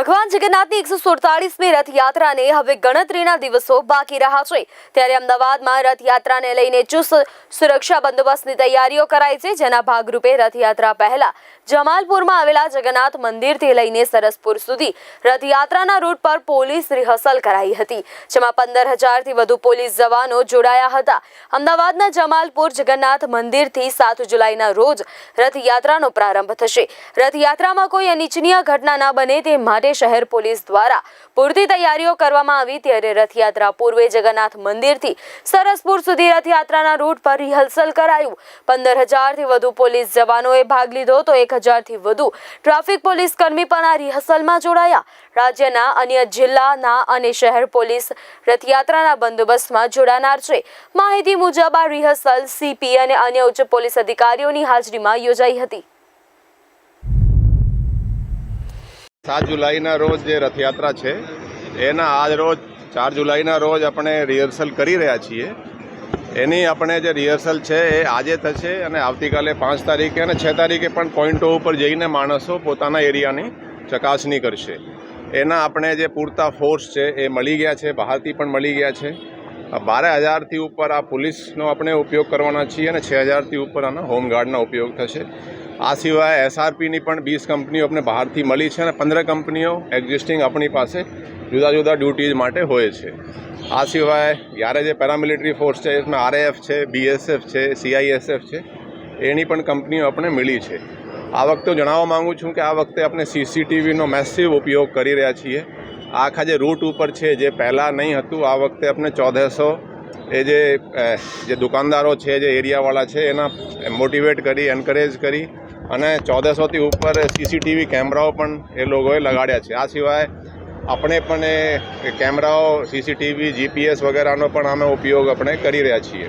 ભગવાન જગન્નાથની એકસો સુડતાળીસમી રથયાત્રાને હવે ગણતરીના દિવસો બાકી રહ્યા છે. ત્યારે અમદાવાદમાં રથયાત્રાને લઈને ચુસ્ત સુરક્ષા બંદોબસ્તની તૈયારીઓ કરાઈ છે, જેના ભાગરૂપે રથયાત્રા પહેલા જમાલપુરમાં આવેલા જગન્નાથ મંદિરથી લઈને સરસપુર સુધી રથયાત્રાના રૂટ પર પોલીસ રિહર્સલ કરાઈ હતી, જેમાં પંદર હજારથી વધુ પોલીસ જવાનો જોડાયા હતા. અમદાવાદના જમાલપુર જગન્નાથ મંદિરથી સાત જુલાઈના રોજ રથયાત્રાનો પ્રારંભ થશે. રથયાત્રામાં કોઈ અનિચ્છનીય ઘટના ના બને તે માટે શહેર પોલીસ દ્વારા પૂરતી તૈયારીઓ કરવામાં આવી ત્યારે રથયાત્રા પૂર્વે જગન્નાથ મંદિરથી સરસપુર સુધી રથયાત્રાના રૂટ પર રિહર્સલ કરાયું. પંદર હજારથી વધુ પોલીસ જવાનોએ ભાગ લીધો તો એક હજારથી વધુ ટ્રાફિક પોલીસ કર્મી પણ આ રિહર્સલમાં જોડાયા. રાજ્યના અન્ય જિલ્લાના અને શહેર પોલીસ રથયાત્રાના બંદોબસ્તમાં જોડાનાર છે. માહિતી મુજબ આ રિહર્સલ સીપી અને અન્ય ઉચ્ચ પોલીસ અધિકારીઓની હાજરીમાં યોજાઈ હતી. સાત જુલાઈના રોજ જે રથયાત્રા છે, એના આજ રોજ ચાર જુલાઈના રોજ આપણે રિહર્સલ કરી રહ્યા છીએ. એની આપણે જે રિહર્સલ છે એ આજે થશે અને આવતીકાલે પાંચ તારીખે અને છ તારીખે પણ પોઈન્ટો ઉપર જઈને માણસો પોતાના એરિયાની ચકાસણી કરશે. એના આપણે જે પૂરતા ફોર્સ છે એ મળી ગયા છે, બહારથી પણ મળી ગયા છે. બારે હજારથી ઉપર આ પોલીસનો આપણે ઉપયોગ કરવાના છીએ અને છ હજારથી ઉપર આના હોમગાર્ડનો ઉપયોગ થશે. આ સિવાય એસઆરપીની પણ વીસ કંપનીઓ આપણે બહારથી મળી છે અને પંદર કંપનીઓ એક્ઝિસ્ટિંગ આપણી પાસે જુદા જુદા ડ્યુટીઝ માટે હોય છે. આ સિવાય યારે જે પેરામિલિટરી ફોર્સ છે, એમાં આરએએફ છે બીએસએફ છે સીઆઈએસએફ છે, એની પણ કંપનીઓ આપણે મળી છે. આ વખતે જણાવવા માગું છું કે આ વખતે આપણે સીસીટીવીનો મેસિવ ઉપયોગ કરી રહ્યા છીએ. આખા જે રૂટ ઉપર છે, જે પહેલાં નહીં હતું, આ વખતે આપણે ચૌદસો એ જે જે દુકાનદારો છે, જે એરિયાવાળા છે, એના મોટિવેટ કરી એન્કરેજ કરી અને ચૌદસોથી ઉપર સીસીટીવી કેમેરાઓ પણ એ લોકોએ લગાડ્યા છે. આ સિવાય આપણે પણ એ કેમેરાઓ સીસીટીવી જીપીએસ વગેરેનો પણ અમે ઉપયોગ આપણે કરી રહ્યા છીએ.